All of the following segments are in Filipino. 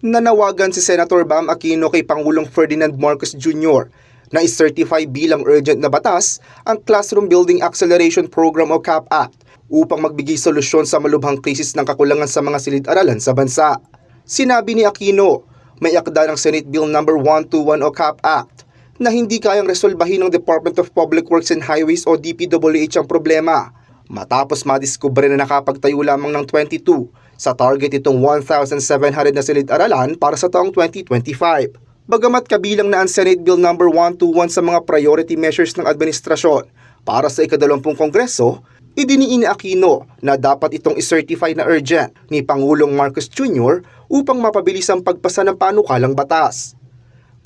Nanawagan si Senator Bam Aquino kay Pangulong Ferdinand Marcos Jr. na i-certify bilang urgent na batas ang Classroom Building Acceleration Program o CAP Act upang magbigay solusyon sa malubhang krisis ng kakulangan sa mga silid-aralan sa bansa. Sinabi ni Aquino, may akda ng Senate Bill No. 121 o CAP Act na hindi kayang resolbahin ng Department of Public Works and Highways o DPWH ang problema matapos madiskubre na nakapagtayo lamang ng 22 sa target itong 1,700 na silid-aralan para sa taong 2025. Bagamat kabilang na ang Senate Bill No. 121 sa mga priority measures ng administrasyon para sa ikadalawampung kongreso, idiniin ni Aquino na dapat itong isertify na urgent ni Pangulong Marcos Jr. upang mapabilis ang pagpasa ng panukalang batas.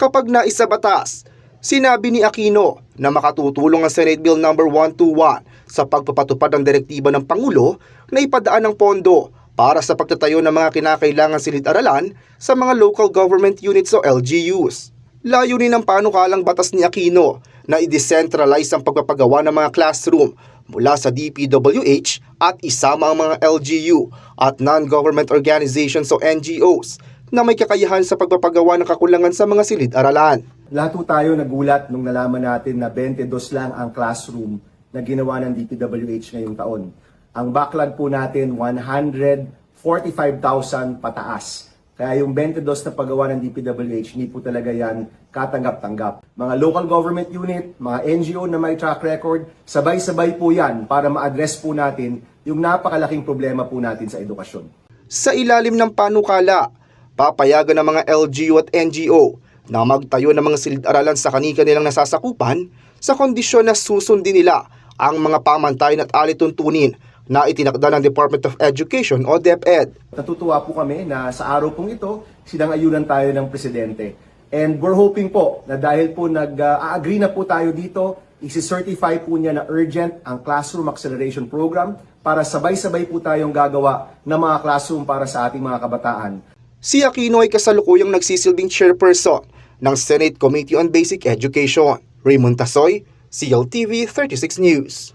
Kapag naisa batas, sinabi ni Aquino na makatutulong ang Senate Bill No. 121 sa pagpapatupad ng direktiba ng Pangulo na ipadaan ng pondo para sa pagtatayo ng mga kinakailangan silid-aralan sa mga local government units o LGUs. Layunin ng panukalang batas ni Aquino na i-decentralize ang pagpapagawa ng mga classroom mula sa DPWH at isama ang mga LGU at non-government organizations o NGOs na may kakayahan sa pagpapagawa ng kakulangan sa mga silid-aralan. Lahat po tayo nagulat nung nalaman natin na 22 lang ang classroom na ginawa ng DPWH ngayong taon. Ang backlog po natin 145,000 pataas. Kaya yung 22 na paggawa ng DPWH, hindi po talaga yan katanggap-tanggap. Mga local government unit, mga NGO na may track record, sabay-sabay po yan para ma-address po natin yung napakalaking problema po natin sa edukasyon. Sa ilalim ng panukala, papayagan ng mga LGU at NGO na magtayo ng mga silid-aralan sa kanika nilang nasasakupan sa kondisyon na susundin nila ang mga pamantayan at alituntunin na itinakda ng Department of Education o DepEd. Natutuwa po kami na sa araw pong ito, sinang-ayunan tayo ng Presidente. And we're hoping po na dahil po nag-agree na po tayo dito, isi-certify po niya na urgent ang Classroom Acceleration Program para sabay-sabay po tayong gagawa ng mga classroom para sa ating mga kabataan. Si Aquino ay kasalukuyang nagsisilbing chairperson ng Senate Committee on Basic Education. Raymond Tasoy, CLTV 36 News.